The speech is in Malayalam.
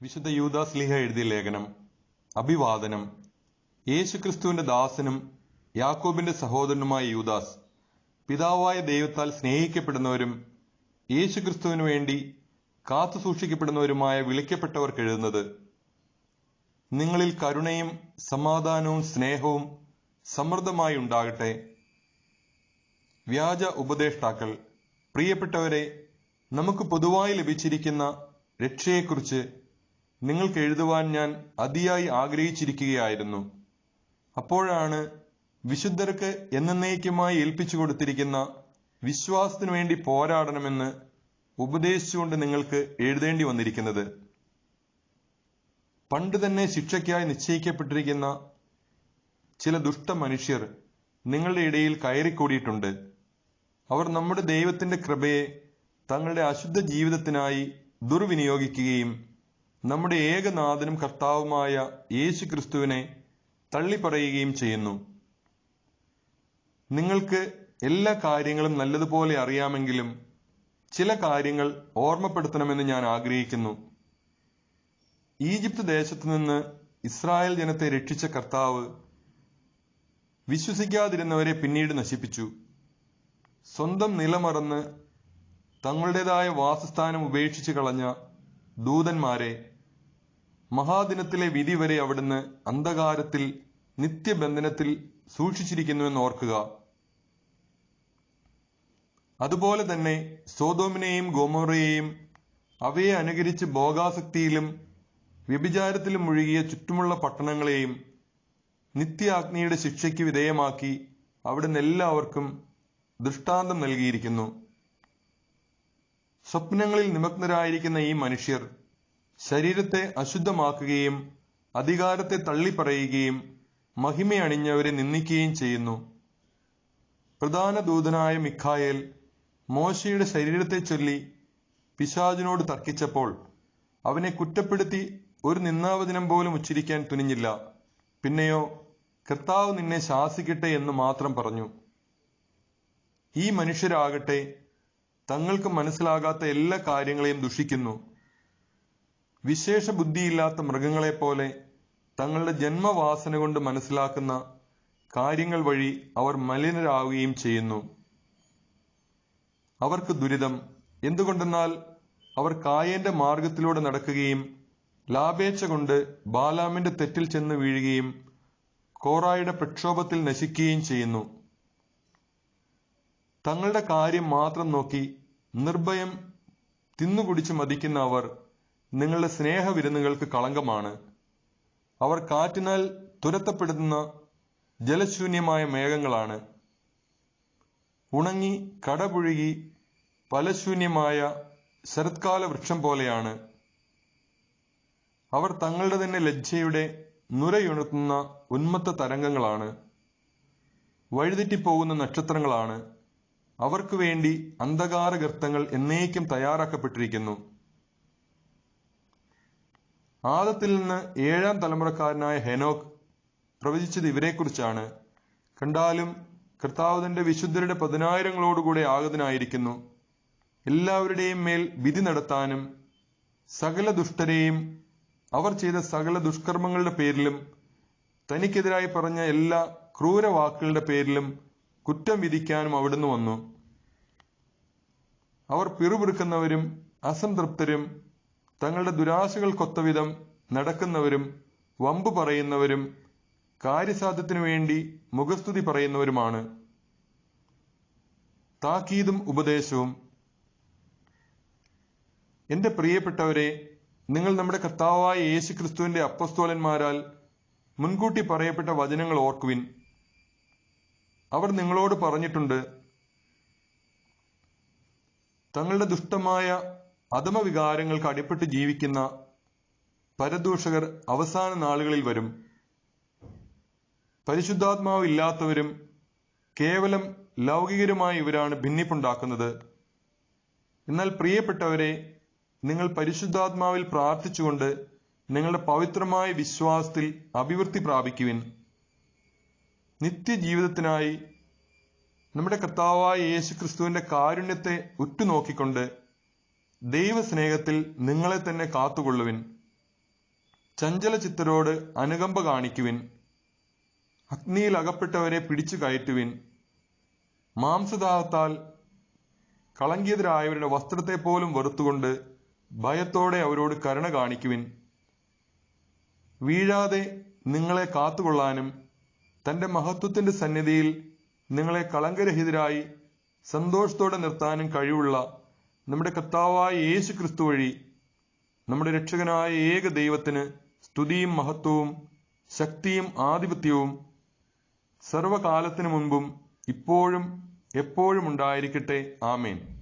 വിശുദ്ധ യൂദാസ് യൂദാസ്ലിഹ എഴുതിയ ലേഖനം അഭിവാദനം. യേശുക്രിസ്തുവിന്റെ ദാസനും യാക്കോബിന്റെ സഹോദരനുമായ യൂദാസ് പിതാവായ ദൈവത്താൽ സ്നേഹിക്കപ്പെടുന്നവരും യേശുക്രിസ്തുവിനു വേണ്ടി കാത്തു സൂക്ഷിക്കപ്പെടുന്നവരുമായ വിളിക്കപ്പെട്ടവർക്ക് എഴുതുന്നത് നിങ്ങളിൽ കരുണയും സമാധാനവും സ്നേഹവും സമൃദ്ധമായി ഉണ്ടാകട്ടെ. വ്യാജ ഉപദേഷ്ടാക്കൾ പ്രിയപ്പെട്ടവരെ നമുക്ക് പൊതുവായി ലഭിച്ചിരിക്കുന്ന രക്ഷയെക്കുറിച്ച് നിങ്ങൾക്ക് എഴുതുവാൻ ഞാൻ അതിയായി ആഗ്രഹിച്ചിരിക്കുകയായിരുന്നു. അപ്പോഴാണ് വിശുദ്ധർക്ക് എന്നേക്കുമായി ഏൽപ്പിച്ചു കൊടുത്തിരിക്കുന്ന വിശ്വാസത്തിനു വേണ്ടി പോരാടണമെന്ന് ഉപദേശിച്ചുകൊണ്ട് നിങ്ങൾക്ക് എഴുതേണ്ടി വന്നിരിക്കുന്നത്. പണ്ട് തന്നെ ശിക്ഷയ്ക്കായി നിശ്ചയിക്കപ്പെട്ടിരിക്കുന്ന ചില ദുഷ്ട മനുഷ്യർ നിങ്ങളുടെ ഇടയിൽ കയറിക്കൂടിയിട്ടുണ്ട്. അവർ നമ്മുടെ ദൈവത്തിന്റെ കൃപയെ തങ്ങളുടെ അശുദ്ധ ജീവിതത്തിനായി ദുർവിനിയോഗിക്കുകയും നമ്മുടെ ഏകനാഥനും കർത്താവുമായ യേശു ക്രിസ്തുവിനെ തള്ളിപ്പറയുകയും ചെയ്യുന്നു. നിങ്ങൾക്ക് എല്ലാ കാര്യങ്ങളും നല്ലതുപോലെ അറിയാമെങ്കിലും ചില കാര്യങ്ങൾ ഓർമ്മപ്പെടുത്തണമെന്ന് ഞാൻ ആഗ്രഹിക്കുന്നു. ഈജിപ്ത് ദേശത്തു നിന്ന് ഇസ്രായേൽ ജനത്തെ രക്ഷിച്ച കർത്താവ് വിശ്വസിക്കാതിരുന്നവരെ പിന്നീട് നശിപ്പിച്ചു. സ്വന്തം നിലമറന്ന് തങ്ങളുടേതായ വാസസ്ഥാനം ഉപേക്ഷിച്ച് കളഞ്ഞ ദൂതന്മാരെ മഹാദിനത്തിലെ വിധി വരെ അവിടുന്ന് അന്ധകാരത്തിൽ നിത്യബന്ധനത്തിൽ സൂക്ഷിച്ചിരിക്കുന്നുവെന്ന് ഓർക്കുക. അതുപോലെ തന്നെ സോതോമിനെയും ഗോമോറയെയും അവയെ അനുകരിച്ച് ഭോഗാസക്തിയിലും വ്യഭിചാരത്തിലും മുഴുകിയ ചുറ്റുമുള്ള പട്ടണങ്ങളെയും നിത്യാഗ്നിയുടെ ശിക്ഷയ്ക്ക് വിധേയമാക്കി അവിടുന്ന് എല്ലാവർക്കും ദൃഷ്ടാന്തം നൽകിയിരിക്കുന്നു. സ്വപ്നങ്ങളിൽ നിമഗ്നരായിരിക്കുന്ന ഈ മനുഷ്യർ ശരീരത്തെ അശുദ്ധമാക്കുകയും അധികാരത്തെ തള്ളിപ്പറയുകയും മഹിമയണിഞ്ഞവരെ നിന്ദിക്കുകയും ചെയ്യുന്നു. പ്രധാന ദൂതനായ മിഖായേൽ മോശയുടെ ശരീരത്തെ ചൊല്ലി പിശാജിനോട് തർക്കിച്ചപ്പോൾ അവനെ കുറ്റപ്പെടുത്തി ഒരു നിന്നാവചനം പോലും ഉച്ചരിക്കാൻ തുനിഞ്ഞില്ല. പിന്നെയോ കർത്താവ് നിന്നെ ശാസിക്കട്ടെ എന്ന് മാത്രം പറഞ്ഞു. ഈ മനുഷ്യരാകട്ടെ തങ്ങൾക്ക് മനസ്സിലാകാത്ത എല്ലാ കാര്യങ്ങളെയും ദുഷിക്കുന്നു. വിശേഷ ബുദ്ധിയില്ലാത്ത മൃഗങ്ങളെപ്പോലെ തങ്ങളുടെ ജന്മവാസന കൊണ്ട് മനസ്സിലാക്കുന്ന കാര്യങ്ങൾ വഴി അവർ മലിനരാകുകയും ചെയ്യുന്നു. അവർക്ക് ദുരിതം. എന്തുകൊണ്ടെന്നാൽ അവർ കായേന്റെ മാർഗത്തിലൂടെ നടക്കുകയും ലാഭേച്ഛ കൊണ്ട് ബാലാമിന്റെ തെറ്റിൽ ചെന്ന് വീഴുകയും കോറായുടെ പ്രക്ഷോഭത്തിൽ നശിക്കുകയും ചെയ്യുന്നു. തങ്ങളുടെ കാര്യം മാത്രം നോക്കി നിർഭയം തിന്നുകുടിച്ച് മതിക്കുന്ന അവർ നിങ്ങളുടെ സ്നേഹവിരുന്നുകൾക്ക് കളങ്കമാണ്. അവർ കാറ്റിനാൽ തുരത്തപ്പെടുന്ന ജലശൂന്യമായ മേഘങ്ങളാണ്. ഉണങ്ങി കടപുഴുകി ഫലശൂന്യമായ ശരത്കാല വൃക്ഷം പോലെയാണ്. അവർ തങ്ങളുടെ തന്നെ ലജ്ജയുടെ നുരയുണർത്തുന്ന ഉന്മത്ത തരംഗങ്ങളാണ്. വഴിതെറ്റിപ്പോകുന്ന നക്ഷത്രങ്ങളാണ്. അവർക്ക് വേണ്ടി അന്ധകാര ഗർത്തങ്ങൾ എന്നേക്കും തയ്യാറാക്കപ്പെട്ടിരിക്കുന്നു. ആദത്തിൽ നിന്ന് ഏഴാം തലമുറക്കാരനായ ഹെനോക്ക് പ്രവചിച്ചത് ഇവരെക്കുറിച്ചാണ്. കണ്ടാലും കർത്താവ് തന്റെ വിശുദ്ധരുടെ പതിനായിരങ്ങളോടുകൂടെ ആഗതനായിരിക്കുന്നു. എല്ലാവരുടെയും മേൽ വിധി നടത്താനും സകല ദുഷ്ടരെയും അവർ ചെയ്ത സകല ദുഷ്കർമ്മങ്ങളുടെ പേരിലും തനിക്കെതിരായി പറഞ്ഞ എല്ലാ ക്രൂര വാക്കുകളുടെ പേരിലും കുറ്റം വിധിക്കാനും അവിടുന്ന് വന്നു. അവർ പിറുപിറുക്കുന്നവരും അസംതൃപ്തരും തങ്ങളുടെ ദുരാശകൾക്കൊത്തവിധം നടക്കുന്നവരും വമ്പ് പറയുന്നവരും കാര്യസാധ്യത്തിനു വേണ്ടി മുഖസ്തുതി പറയുന്നവരുമാണ്. താക്കീതും ഉപദേശവും. എന്റെ പ്രിയപ്പെട്ടവരെ നിങ്ങൾ നമ്മുടെ കർത്താവായ യേശു ക്രിസ്തുവിന്റെ അപ്പസ്തോലന്മാരാൽ മുൻകൂട്ടി പറയപ്പെട്ട വചനങ്ങൾ ഓർക്കുവിൻ. അവർ നിങ്ങളോട് പറഞ്ഞിട്ടുണ്ട് തങ്ങളുടെ ദുഷ്ടമായ അധമവികാരങ്ങൾക്ക് അടിപ്പെട്ട് ജീവിക്കുന്ന പരദൂഷകർ അവസാന നാളുകളിൽ വരും. പരിശുദ്ധാത്മാവ് ഇല്ലാത്തവരും കേവലം ലൗകികരുമായ ഇവരാണ് ഭിന്നിപ്പുണ്ടാക്കുന്നത്. എന്നാൽ പ്രിയപ്പെട്ടവരെ നിങ്ങൾ പരിശുദ്ധാത്മാവിൽ പ്രാർത്ഥിച്ചുകൊണ്ട് നിങ്ങളുടെ പവിത്രമായ വിശ്വാസത്തിൽ അഭിവൃദ്ധി പ്രാപിക്കുവിൻ. നിത്യജീവിതത്തിനായി നമ്മുടെ കർത്താവായ യേശു ക്രിസ്തുവിന്റെ കാരുണ്യത്തെ ഉറ്റുനോക്കിക്കൊണ്ട് ദൈവസ്നേഹത്തിൽ നിങ്ങളെ തന്നെ കാത്തുകൊള്ളുവിൻ. ചഞ്ചല ചിത്തരോട് അനുകമ്പ കാണിക്കുവിൻ. അഗ്നിയിൽ അകപ്പെട്ടവരെ പിടിച്ചു കയറ്റുവിൻ. മാംസദാഹത്താൽ കളങ്കിയതരായവരുടെ വസ്ത്രത്തെ പോലും വെറുത്തുകൊണ്ട് ഭയത്തോടെ അവരോട് കരുണ കാണിക്കുവിൻ. വീഴാതെ നിങ്ങളെ കാത്തുകൊള്ളാനും തന്റെ മഹത്വത്തിന്റെ സന്നിധിയിൽ നിങ്ങളെ കളങ്കരഹിതരായി സന്തോഷത്തോടെ നിർത്താനും കഴിവുള്ള നമ്മുടെ കർത്താവായ യേശു ക്രിസ്തു വഴി നമ്മുടെ രക്ഷകനായ ഏക ദൈവത്തിന് സ്തുതിയും മഹത്വവും ശക്തിയും ആധിപത്യവും സർവകാലത്തിനു മുൻപും ഇപ്പോഴും എപ്പോഴും ഉണ്ടായിരിക്കട്ടെ. ആമേൻ.